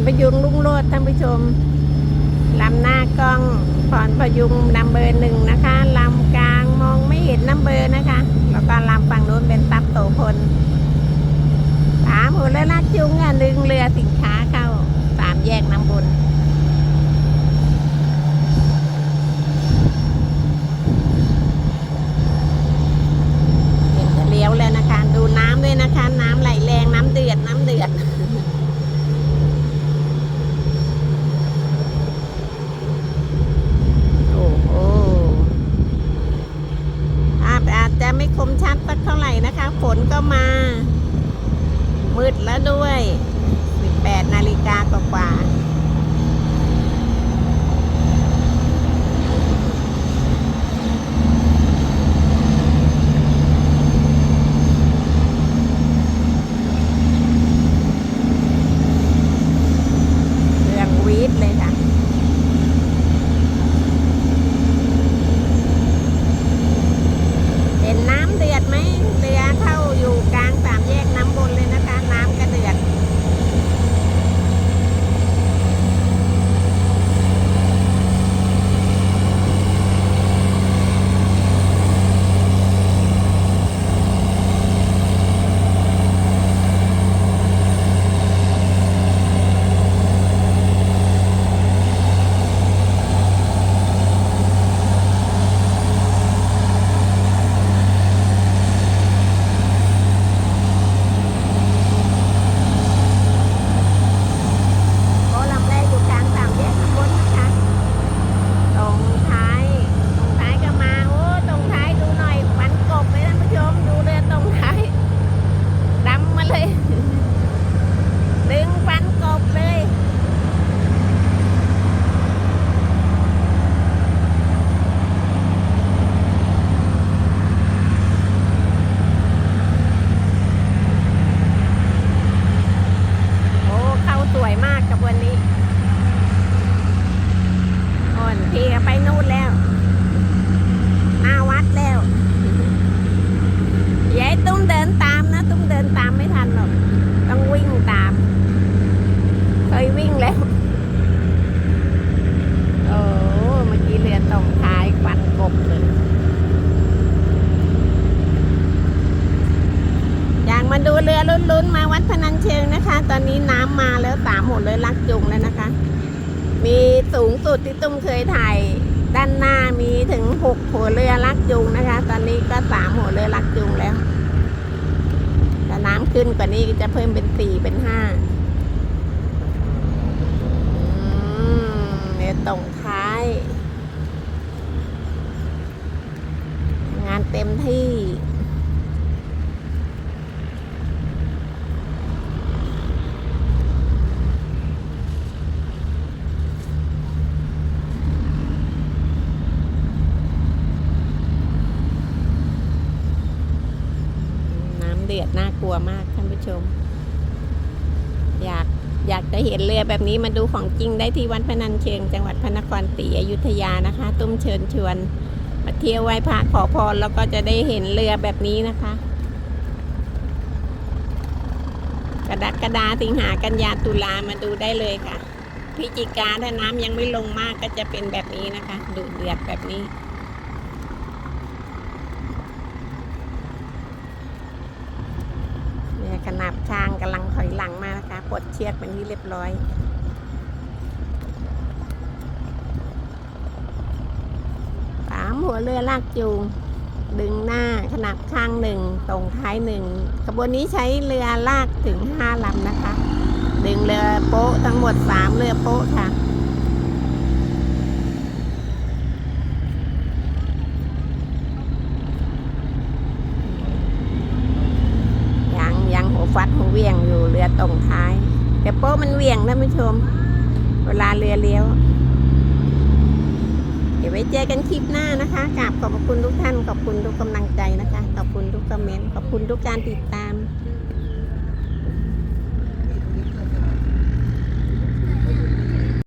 รพยุงลุ่งโลดท่านผู้ชมลำหน้ากล้องพรพยุงนำเบอร์หนึ่งนะคะลำกลางมองไม่เห็นน้ำเบอร์นะคะ แล้วก็ลำฝั่งนู้นเป็นตับโตพลสามหัวเรือลากจุงอะดึงเรือสินค้าค่ะาสามแยกน้ำบน เห็นจะเลี้ยวแล้วนะคะ ดูน้ำด้วยนะคะ น้ำไหลแรงน้ำเดือดน้ำเดือด โอ้โหภาพอาจจะไม่คมชัดสักเท่าไหร่นะคะ ฝนก็มา มืดแล้วด้วย 18 นาฬิกากว่าๆเรื่องวีดเลยค่ะ เห็นน้ำเดือดไหมเรือเข้าอยู่กลางสามแยกน้ำบนเลยนะคะ น้ำก็เดือด โอ้ลำแรกอยู่กลางสามแยกข้างบนนะคะ ตรงท้าย ตรงท้ายก็มา โอ้ ตรงท้ายดูหน่อยฟันกบเลยท่านผู้ชม ดูเรือตรงท้ายดำมาเลย ดึงฟันกบเลย โอ้ เข้าสวยมากกับวันนี้โอนพี่ก็ไปนู่นแล้ว หน้าวัดแล้วอย่าให้ตุ้มเดินตามนะ ตุ้มเดินตามไม่ทันหรอก ต้องวิ่งตาม เคยวิ่งแล้ว โอ้เมื่อกี้เรือตรงท้ายควันกบเลย อยากมา ดูเรือลุ้นๆมาวัดพนัญเชิงนะคะ ตอนนี้น้ำมาแล้วสามหัวเลยลักจุงแล้วนะคะ มีสูงสุดที่ตุ้มเคยถ่ายด้านหน้ามีถึงหกหัวเรือลักจุงนะคะ ตอนนี้ก็สามหัวเรือลักจุงแล้วถ้าน้ำขึ้นกว่านี้จะเพิ่มเป็นสี่เป็นห้าอืมเรือตรงท้าย งานเต็มที่ ยดน่ากลัวมากท่านผู้ชม อยากอยากจะเห็นเรือแบบนี้มาดูของจริงได้ที่วัดพนัญเชิง จังหวัดพระนครศรีอยุธยานะคะ ตุ้มเชิญชวนมาเที่ยวไหว้พระขอพรแล้วก็จะได้เห็นเรือแบบนี้นะคะ กระดักกระดาสิงหากันยาตุลามาดูได้เลยค่ะพิจิกาถ้าน้ำยังไม่ลงมากก็จะเป็นแบบนี้นะคะ ดูเดือดแบบนี้ เนี่ยขนาบช้างกำลังถอยหลังมานะคะ ปลดเชือกเป็นที่เรียบร้อย สามหัวเรือลากจูง ดึงหน้าขนาบข้างหนึ่งตรงท้ายหนึ่งขบวนนี้ใช้เรือลากถึงห้าลำนะคะ ดึงเรือโป๊ะทั้งหมดสามเรือโป๊ะค่ะยังยังหัวฟัดหัวเวียงอยู่เรือตรงท้าย แต่โป๊ะมันเวียงท่านผู้ชม เวลาเรือเลี้ยว เดี๋ยวไว้เจอกันคลิปหน้านะคะกราบขอบพระคุณทุกท่าน ขอบคุณทุกกำลังใจนะคะ ขอบคุณทุกคอมเมนต์ ขอบคุณทุกการติดตาม